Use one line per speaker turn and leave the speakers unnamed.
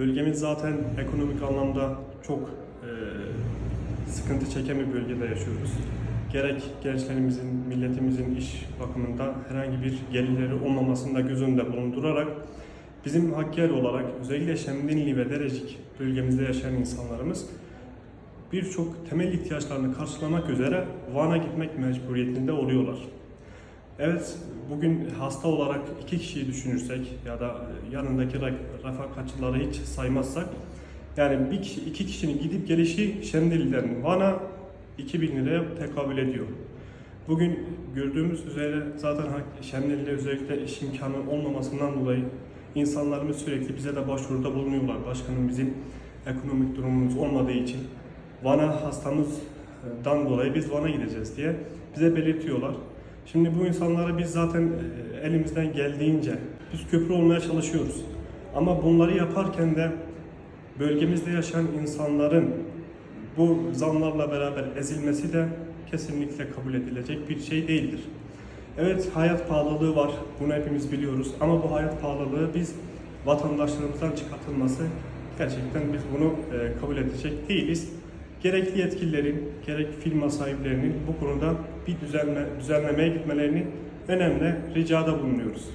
Bölgemiz zaten ekonomik anlamda çok e, sıkıntı çeken bir bölgede yaşıyoruz. Gerek gençlerimizin, milletimizin iş bakımında herhangi bir gelirleri olmamasını da göz önünde bulundurarak bizim Hakkari olarak özellikle Şemdinli ve Derecik bölgemizde yaşayan insanlarımız birçok temel ihtiyaçlarını karşılamak üzere Van'a gitmek mecburiyetinde oluyorlar. Evet, bugün hasta olarak iki kişiyi düşünürsek ya da yanındaki refakatçıları hiç saymazsak yani bir kişi, iki kişinin gidip gelişi Şemdinli'den Van'a 2000 liraya tekabül ediyor. Bugün gördüğümüz üzere zaten Şemdinli'de özellikle iş imkanı olmamasından dolayı insanlarımız sürekli bize de başvuruda bulunuyorlar. Başkanım bizim ekonomik durumumuz olmadığı için Van'a hastamızdan dolayı biz Van'a gideceğiz diye bize belirtiyorlar. Şimdi bu insanlara biz zaten e, elimizden geldiğince biz köprü olmaya çalışıyoruz. Ama bunları yaparken de bölgemizde yaşayan insanların bu zamlarla beraber ezilmesi de kesinlikle kabul edilecek bir şey değildir. Evet hayat pahalılığı var. Bunu hepimiz biliyoruz. Ama bu hayat pahalılığı biz vatandaşlarımızdan çıkartılması gerçekten biz bunu e, kabul edecek değiliz. Gerekli yetkililerin, gerek firma sahiplerinin bu konuda bir düzenle, düzenlemeye gitmelerini önemli ricada bulunuyoruz.